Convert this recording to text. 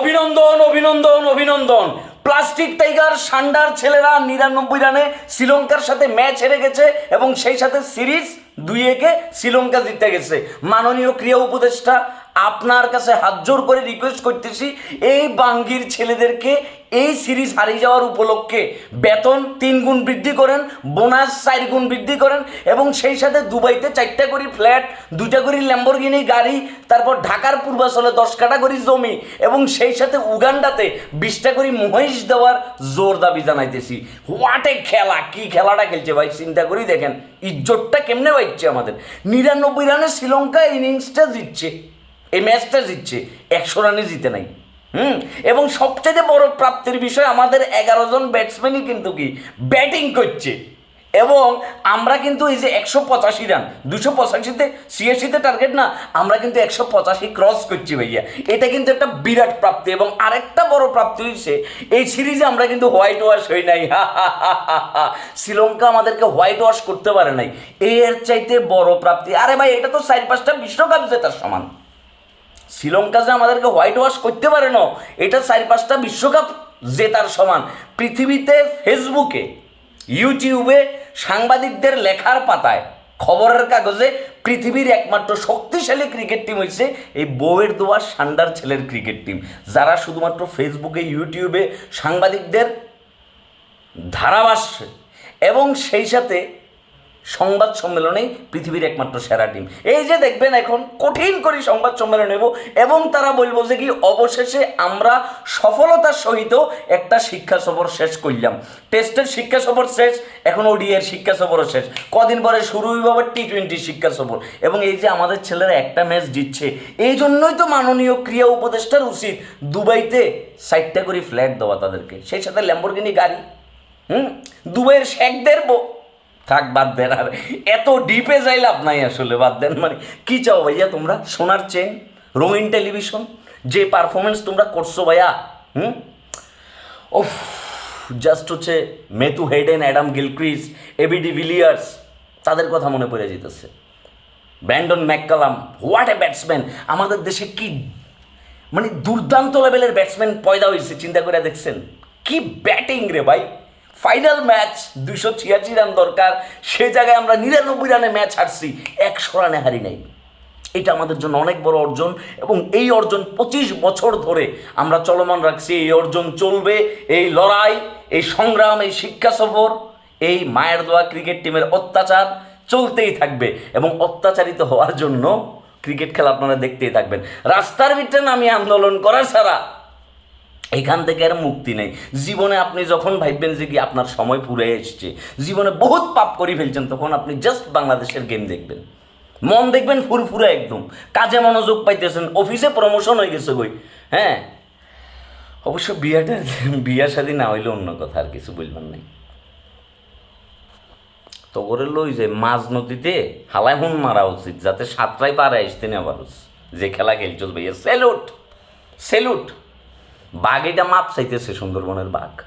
অভিনন্দন অভিনন্দন অভিনন্দন। প্লাস্টিক টাইগার, সান্ডার ছেলেরা নিরানব্বই রানে শ্রীলঙ্কার সাথে ম্যাচ হেরে গেছে এবং সেই সাথে সিরিজ দুই একে শ্রীলঙ্কা জিতে গেছে। মাননীয় ক্রিয়া উপদেষ্টা আপনার কাছে হাত জোর করে রিকোয়েস্ট করতেছি, এই বাঙ্গির ছেলেদেরকে এই সিরিজ হারিয়ে যাওয়ার উপলক্ষে বেতন তিন গুণ বৃদ্ধি করেন বোনাস চার গুণ বৃদ্ধি করেন এবং সেই সাথে দুবাইতে চারটা করে ফ্ল্যাট দুটা করে ল্যাম্বরগিনি গাড়ি, তারপর ঢাকার পূর্বাচলে দশ কাটা করে জমি এবং সেই সাথে উগান্ডাতে বিশটা করে মহিষ দেওয়ার জোর দাবি জানাইতেছি। হোয়াটে খেলা! কি খেলাটা খেলছে ভাই? চিন্তা করি দেখেন, ইজ্জতটা কেমনে বাইচ্ছে আমাদের? নিরানব্বই রানে শ্রীলঙ্কা ইনিংসটা জিতছে। এই ম্যাচটা জিতছে। একশো রানে জিতে নাই। হুম? এবং সবচেয়ে বড় প্রাপ্তির বিষয় আমাদের এগারো জন ব্যাটসম্যানই কিন্তু কি? ব্যাটিং করছে। এবং আমরা কিন্তু এই যে একশো পঁচাশি রান দুশো পঁচাশিতে, ছিয়াশিতে টার্গেট না, আমরা কিন্তু একশো পঁচাশি ক্রস করছি ভাইয়া। এটা কিন্তু একটা বিরাট প্রাপ্তি এবং আরেকটা বড় প্রাপ্তি হচ্ছে এই সিরিজে আমরা কিন্তু হোয়াইট ওয়াশ হই নাই। শ্রীলঙ্কা আমাদেরকে হোয়াইট ওয়াশ করতে পারে নাই। এর চাইতে বড় প্রাপ্তি। আরে ভাই, এটা তো চার পাঁচটা বিশ্বকাপ জেতার সমান। শ্রীলঙ্কা যে আমাদেরকে হোয়াইট ওয়াশ করতে পারে না, এটা চার পাঁচটা বিশ্বকাপ জেতার সমান। পৃথিবীতে ফেসবুকে ইউটিউবে সাংবাদিকদের লেখার পাতায়, খবরের কাগজে পৃথিবীর একমাত্র শক্তিশালী ক্রিকেট টিম হচ্ছে এই বউয়ের দোয়া সান্ডার ছেলের ক্রিকেট টিম যারা শুধুমাত্র ফেসবুকে ইউটিউবে সাংবাদিকদের ধারাভাষ্যে এবং সেই সাথে সংবাদ সম্মেলনেই পৃথিবীর একমাত্র সেরা টিম। এই যে দেখবেন এখন কঠিন করে সংবাদ সম্মেলন নেব এবং তারা বলব যে কি অবশেষে আমরা সফলতার সহিত একটা শিক্ষা সফর শেষ করলাম। টেস্টের শিক্ষা সফর শেষ, এখন ওডিএর শিক্ষা সফরও শেষ। কদিন পরে শুরু হইব আবার টি টোয়েন্টি শিক্ষা সফর। এবং এই যে আমাদের ছেলেরা একটা ম্যাচ জিতছে, এই জন্যই তো মাননীয় ক্রিয়া উপদেষ্টার উচিত দুবাইতে সাইডটা করে ফ্ল্যাট দেওয়া তাদেরকে। সেই সাথে ল্যাম্বরগিনি গাড়ি, হুম? দুবাইয়ের শেখদের থাক, বাদ দেন। আর এত ডিপে যাই লাভ নাই আসলে, বাদ দেন। মানে কি চাও ভাইয়া তোমরা? সোনার চেন, রঙিন টেলিভিশন যে পারফরমেন্স তোমরা করছ ভাইয়া, হুম? ওফ জাস্ট হচ্ছে Matthew Hayden, Adam Gilchrist ABD Villiers, তাদের কথা মনে পড়ে যেতেছে Brendon McCullum what a batsman আমাদের দেশে কি মানে দুর্দান্ত লেভেলের ব্যাটসম্যান পয়দা হয়েছে চিন্তা করে দেখছেন? কি ব্যাটিং রে ভাই! ফাইনাল ম্যাচ দুশো ছিয়াশি রান দরকার। সে জায়গায় আমরা নিরানব্বই রানে ম্যাচ হারছি, একশো রানে হারি নাই। এটা আমাদের জন্য অনেক বড় অর্জন এবং এই অর্জন পঁচিশ বছর ধরে আমরা চলমান রাখছি। এই অর্জন চলবে, এই লড়াই, এই সংগ্রাম, এই শিক্ষা সফর, এই মায়ের দোয়া ক্রিকেট টিমের অত্যাচার চলতেই থাকবে এবং অত্যাচারিত হওয়ার জন্য ক্রিকেট খেলা আপনারা দেখতেই থাকবেন। রাস্তার ভিতরে নামি আন্দোলন করা ছাড়া এখান থেকে আর মুক্তি নেই। জীবনে আপনি যখন ভাববেন যে কি আপনার সময় পুরে এসছে, জীবনে বহুত পাপ করে ফেলছেন, তখন আপনি জাস্ট বাংলাদেশের গেম দেখবেন। মন দেখবেন ফুরফুরে একদম। কাজে মনোযোগ পাইতেছেন অফিসে প্রমোশন হয়ে গেছে গই হ্যাঁ? অবশ্য বিয়াটা, বিয়া শাদী না হইলে অন্য কথা, আর কিছু বলবেন নাই। তো করে লই যে মাঝ নদীতে হালায় হুন মারা উচিত, যাতে সাতটায় পারে আসতে না পারুস। যে খেলা খেলছস ভাইয়া স্যালুট স্যালুট বাঘ এটা মাপ চাইতেছে সুন্দরবনের বাঘ।